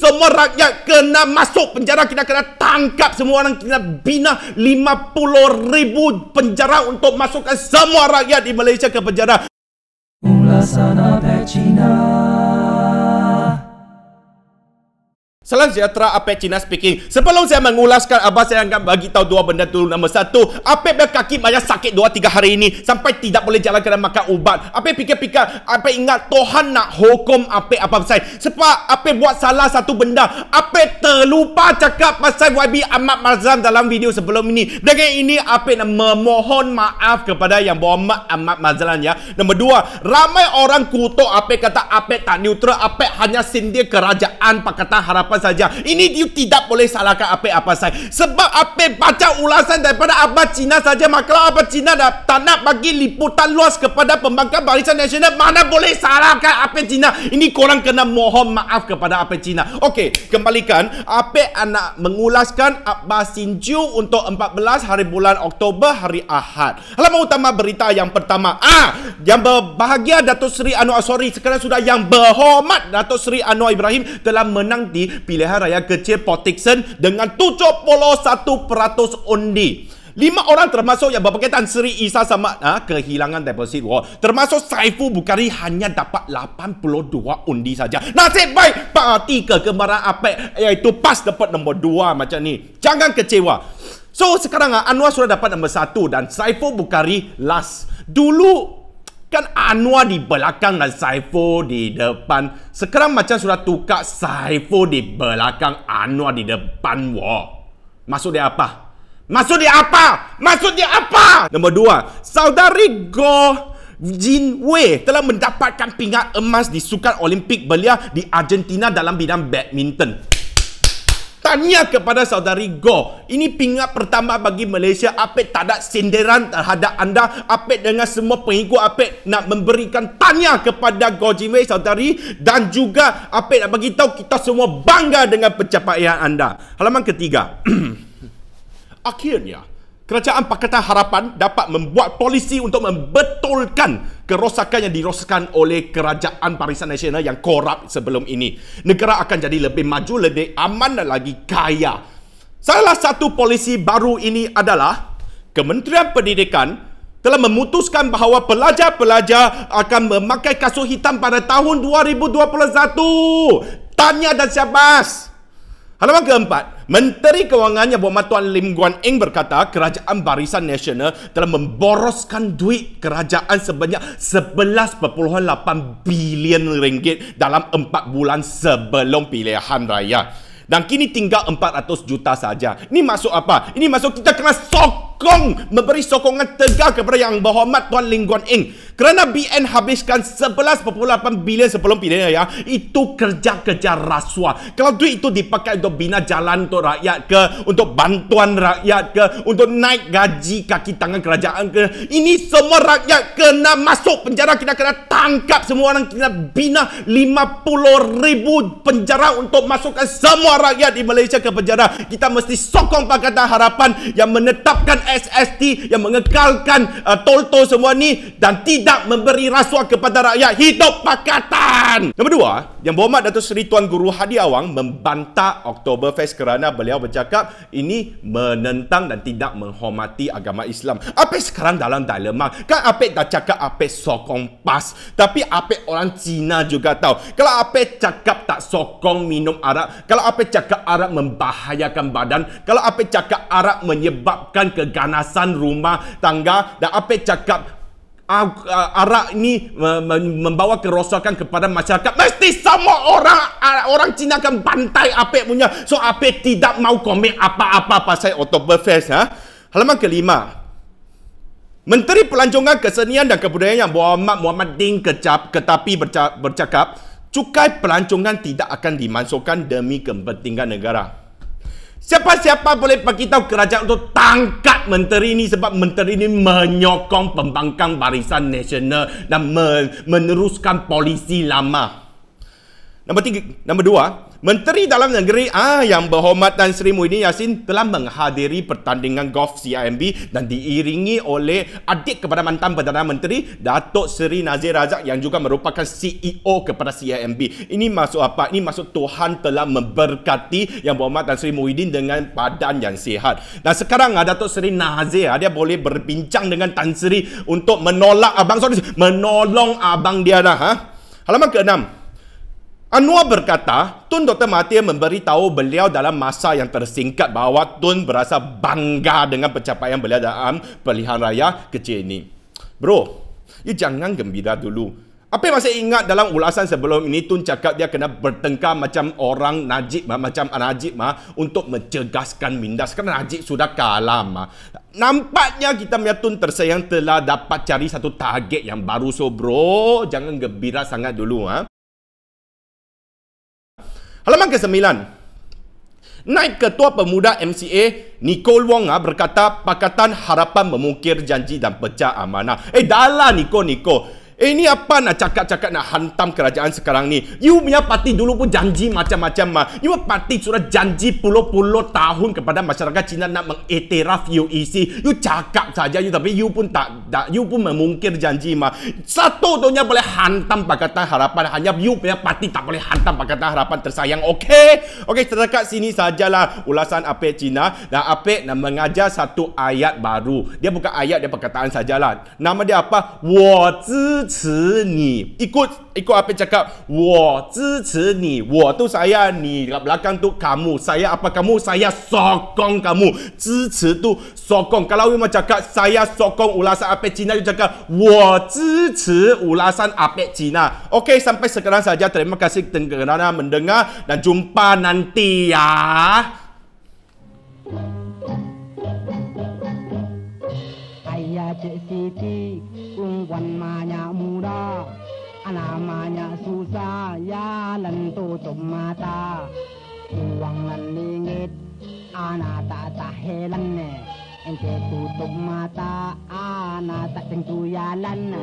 semua rakyat kena masuk penjara. Kita kena tangkap semua orang. Kita bina 50 ribu penjara untuk masukkan semua rakyat di Malaysia ke penjara. Ulasan Cina. Salam sejahtera Apek Cina speaking. Sebelum saya mengulaskan Abah saya akan bagi tahu dua benda dulu. Nombor satu, Apek berkaki banyak sakit dua tiga hari ini sampai tidak boleh jalan kena makan ubat. Apek fikir-fikir, Apek ingat Tuhan nak hukum Apek apa pasal. Sebab Apek buat salah satu benda. Apek terlupa cakap pasal YB Ahmad Mazam dalam video sebelum ini. Dengan ini Apek nak memohon maaf kepada yang berhormat Ahmad Mazam ya. Nombor dua, ramai orang kutuk Apek kata Apek tak neutral. Apek hanya sindir kerajaan Pakatan Harapan saja. Ini you tidak boleh salahkan apa apa saya. Sebab apa baca ulasan daripada Abah Cina saja. Maka Abah Cina dah tak nak bagi liputan luas kepada pembangkang Barisan Nasional. Mana boleh salahkan apa Cina. Ini korang kena mohon maaf kepada apa Cina. Okey, kembalikan. Apa anak mengulaskan Abah Sinju untuk 14 hari bulan Oktober hari Ahad. Halaman utama berita yang pertama. Ah, yang berbahagia Datuk Seri Anwar Asori sekarang sudah yang berhormat Datuk Seri Anwar Ibrahim telah menang di pilihan raya kecil Port Dickson dengan 71% undi. Lima orang termasuk yang berkaitan Seri Isa sama ha, kehilangan deposit war. Termasuk Saifu Bukhari hanya dapat 82 undi saja. Nasib baik parti kegemaran apa iaitu PAS dapat nombor 2 macam ni. Jangan kecewa. So sekarang Anwar sudah dapat nombor 1 dan Saifu Bukhari last. Dulu Kan Anwar di belakang dan Saiful di depan. Sekarang macam sudah tukar Saiful di belakang Anwar di depan. Wah. Maksud dia apa? Maksud dia apa? Maksud dia apa? Nombor dua. Saudari Go Jin Wei telah mendapatkan pingat emas di Sukan Olimpik belia di Argentina dalam bidang badminton. Tanya kepada saudari Go. Ini pingat pertama bagi Malaysia. Apek tak ada sindiran terhadap anda. Apek dengan semua pengikut Apek nak memberikan tanya kepada Go Jinwei saudari. Dan juga Apek nak tahu kita semua bangga dengan pencapaian anda. Halaman ketiga. Akhirnya, Kerajaan Pakatan Harapan dapat membuat polisi untuk membetulkan kerosakan yang dirosakkan oleh Kerajaan Barisan Nasional yang korup sebelum ini. Negara akan jadi lebih maju, lebih aman dan lagi kaya. Salah satu polisi baru ini adalah Kementerian Pendidikan telah memutuskan bahawa pelajar-pelajar akan memakai kasut hitam pada tahun 2021. Tanya dan syabas. Halaman keempat, Menteri Kewangan yang berhormat Tuan Lim Guan Eng berkata kerajaan Barisan Nasional telah memboroskan duit kerajaan sebanyak 11.8 bilion ringgit dalam 4 bulan sebelum pilihan raya. Dan kini tinggal 400 juta saja. Ini masuk apa? Ini masuk kita kena sokong, memberi sokongan tegar kepada yang berhormat Tuan Lim Guan Eng kerana BN habiskan 11.8 bilion sebelum pilihan ya, itu kerja-kerja rasuah. Kalau duit itu dipakai untuk bina jalan untuk rakyat ke, untuk bantuan rakyat ke, untuk naik gaji kaki tangan kerajaan ke, ini semua rakyat kena masuk penjara. Kita kena tangkap semua orang. Kita bina 50 ribu penjara untuk masukkan semua rakyat di Malaysia ke penjara. Kita mesti sokong Pakatan Harapan yang menetapkan SST, yang mengekalkan uh, tol-tol semua ni dan tidak tidak memberi rasuah kepada rakyat hidup pakatan. Nombor dua, yang berhormat Datuk Seri Tuan Guru Hadi Awang membantah Oktoberfest kerana beliau bercakap ini menentang dan tidak menghormati agama Islam. Apa sekarang dalam dilema? Kan apa dah cakap apa sokong PAS. Tapi apa orang Cina juga tahu. Kalau apa cakap tak sokong minum arak. Kalau apa cakap arak membahayakan badan. Kalau apa cakap arak menyebabkan keganasan rumah tangga. Dan apa cakap arak ini membawa kerosakan kepada masyarakat. Mesti semua orang orang Cina akan bantai Apek punya. So Apek tidak mau komen apa-apa pasal Oktoberfest ha? halaman kelima. Menteri Pelancongan Kesenian dan Kebudayaan yang Muhammad Muhammad Ding Kecap Ketapi bercakap cukai pelancongan tidak akan dimasukkan demi kepentingan negara Siapa-siapa boleh bagi tahu kerajaan untuk tangkap menteri ini sebab menteri ini menyokong pembangkang barisan nasional dan meneruskan polisi lama. Nombor tiga, nombor dua, Menteri Dalam Negeri ah yang berhormat Tan Sri Muhyiddin Yassin telah menghadiri pertandingan golf CIMB dan diiringi oleh adik kepada mantan Perdana Menteri Datuk Seri Nazir Razak yang juga merupakan CEO kepada CIMB. Ini maksud apa? Ini maksud Tuhan telah memberkati yang berhormat Tan Sri Muhyiddin dengan badan yang sihat. Dan sekarang ah, Datuk Seri Nazir ah, dia boleh berbincang dengan Tan Sri untuk menolak abang sorry, menolong abang dia dah ha. Halaman ke-6. Anwar berkata, Tun Dr. Mahathir memberitahu beliau dalam masa yang tersingkat bahawa Tun berasa bangga dengan pencapaian beliau dalam pilihan raya kecil ini. Bro, you jangan gembira dulu. Apa yang masih ingat dalam ulasan sebelum ini Tun cakap dia kena bertengkar macam orang Najib macam Najib mah untuk mencegaskan Minda. Sekarang Najib sudah kalah mah. Nampaknya kita punya Tun tersayang telah dapat cari satu target yang baru. So bro, jangan gembira sangat dulu ha. Halaman ke-9. Naib Ketua Pemuda MCA Nicole Wong ha, berkata Pakatan Harapan memukir janji dan pecah amanah. Eh dah lah Nicole, Nicole. Eh ni apa nak cakap-cakap nak hantam kerajaan sekarang ni? You punya parti dulu pun janji macam-macam mah. You parti sudah janji puluh-puluh tahun kepada masyarakat Cina nak mengiktiraf UEC. You cakap saja you tapi you pun tak, tak you pun memungkir janji mah. Satu tuhnya boleh hantam Pakatan Harapan hanya you punya parti tak boleh hantam Pakatan Harapan tersayang. Okey. Okey, setakat sini sajalah ulasan Apek Cina dan Apek nak mengajar satu ayat baru. Dia bukan ayat dia perkataan sajalah. Nama dia apa? 我支持你 ikut ikut apa cakap 我支持你我 tu saya ni kat belakang tu kamu saya apa kamu saya sokong kamu 支持 tu sokong kalau you mau cakap saya sokong ulasan apa Cina you cakap 我支持 ulasan apa Cina okey sampai sekarang saja terima kasih kerana mendengar dan jumpa nanti ya Ayah Cik Siti Ungguan banyak muda Namanya susah Ya lan tutup mata Uang lan lingit Anak tak tahelan Ente tutup mata Anak tak tentu jalan